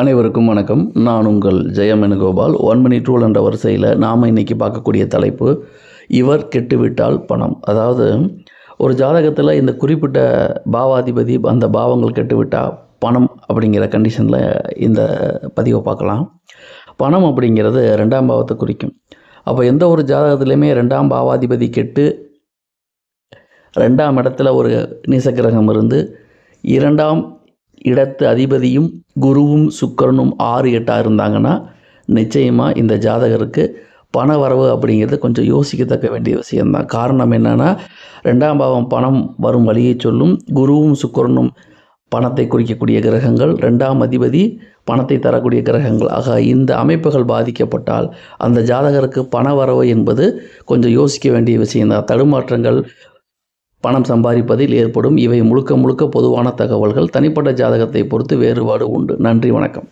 அனைவருக்கும் வணக்கம். நான் உங்கள் ஜெயமெனுகோபால் ஒன் மணி டூல் என்ற வரிசையில் நாம் இன்றைக்கி பார்க்கக்கூடிய தலைப்பு இவர் கெட்டுவிட்டால் பணம். அதாவது ஒரு ஜாதகத்தில் இந்த குறிப்பிட்ட பாவாதிபதி அந்த பாவங்கள் கெட்டுவிட்டால் பணம் அப்படிங்கிற கண்டிஷனில் இந்த பதிவை பார்க்கலாம். பணம் அப்படிங்கிறது ரெண்டாம் பாவத்தை குறிக்கும். அப்போ எந்த ஒரு ஜாதகத்துலேயுமே ரெண்டாம் பாவாதிபதி கெட்டு ரெண்டாம் இடத்துல ஒரு நீசக்கிரகம் இருந்து இரண்டாம் இடத்து அதிபதியும் குருவும் சுக்கிரனும் ஆறு எட்டாக இருந்தாங்கன்னா நிச்சயமாக இந்த ஜாதகருக்கு பண வரவு அப்படிங்கிறது கொஞ்சம் யோசிக்கத்தக்க வேண்டிய விஷயம்தான். காரணம் என்னென்னா ரெண்டாம் பாவம் பணம் வரும் வழியை சொல்லும் குருவும் சுக்கிரனும் பணத்தை குறிக்கக்கூடிய கிரகங்கள் ரெண்டாம் அதிபதி பணத்தை தரக்கூடிய கிரகங்கள். ஆக இந்த அமைப்புகள் பாதிக்கப்பட்டால் அந்த ஜாதகருக்கு பண வரவு என்பது கொஞ்சம் யோசிக்க வேண்டிய விஷயம்தான். தடுமாற்றங்கள் பணம் சம்பாதிப்பதில் ஏற்படும் இவை முழுக்க முழுக்க பொதுவான தகவல்கள். தனிப்பட்ட ஜாதகத்தை பொறுத்து வேறுபாடு உண்டு. நன்றி வணக்கம்.